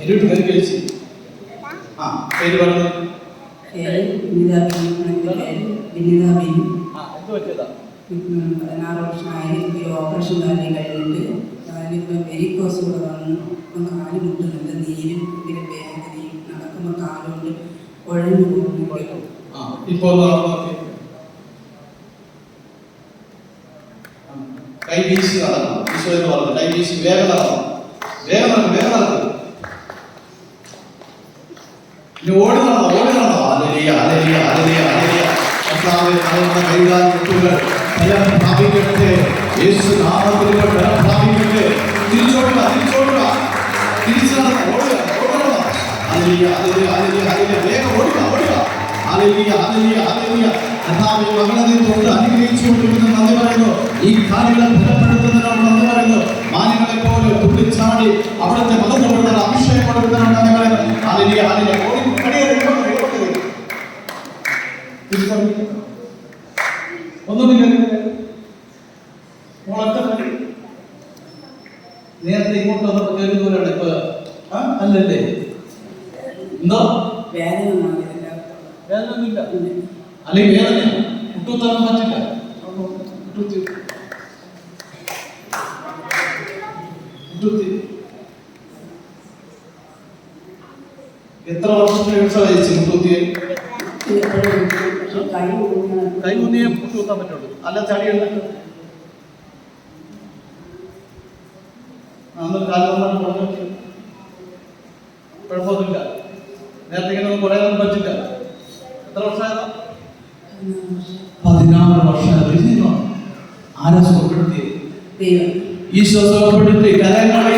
അതിലോട്ട് കയറി കഴിച്ച് ആ പേര് പറഞ്ഞു. പേര് പേര്. പതിനാറ് വർഷമായി എനിക്ക് ഓപ്പറേഷൻ കാര്യം കഴിഞ്ഞിട്ട് കാലിപ്പോൾ വെരിക്കോസ് കൂടെ വന്നു. ഇപ്പം കാൽ മുട്ടുന്നുണ്ട് നീരും ഇങ്ങനെ വേദനയും നടക്കുമ്പോൾ കാലുകൊണ്ട് കുഴഞ്ഞു പോകുന്നു ആ ഇപ്പൊ ഒന്ന് നോക്കി. ആ, കൈ വീശി നടക്കണം ഈശോ എന്ന് പറഞ്ഞു. കൈ വീശി വേഗം നടക്കണം വേഗം നടക്കും വേഗം നടക്കും ഇനി ഓടി നടന്നോ അലരിയ അലരിയ അലരിയ അലരിയ കർത്താവെ കൈകാൽ മുട്ടുകൾ ഫലം പ്രാപിക്കട്ടെ. യേശു നാമത്തിൽ ഫലം പ്രാപിക്കട്ടെ. തിരിച്ചോടുക തിരിച്ചോടുക. തിരിച്ചു നടന്നോ ഓടുക ഓടുക. അനുഗ്രഹിച്ചുകൊണ്ടിരിക്കുന്ന നന്ദി പറയുന്നു. ഈ കാര്യങ്ങൾ ഫലപ്പെടുത്തുന്നതിനോട് തിരിച്ചറിഞ്ഞു. ഒന്നുമില്ല മോളൊക്കെ നേരത്തെ ഇങ്ങോട്ട് വന്നപ്പോ കയറി പോലാണ് ഇപ്പൊ? അല്ലല്ലേ എന്തോ വേദനയൊന്നുമില്ല അല്ലെങ്കിൽ വേദന മുട്ടുത്താൻ പറ്റില്ല എത്ര വർഷത്തെ ചികിത്സ കഴിച്ചു മുട്ടുത്തിയെ കൈ ഊന്നാ പൂട്ടി ഊന്നിയേ മുട്ടുകുത്താൻ പറ്റുള്ളൂ അല്ല ചടിയല്ല അന്ന് കാലം പറഞ്ഞു കുഴപ്പമൊന്നുമില്ല. നേരത്തെ ഇങ്ങനെ ഒന്നും പറയാനൊന്നും പറ്റില്ല. എത്ര വർഷമായതാ? പതിനാറ് വർഷം. ആരാ സുഖപ്പെടുത്തി ദൈവം. ഈശോ സുഖപ്പെടുത്തി. കരങ്ങളെ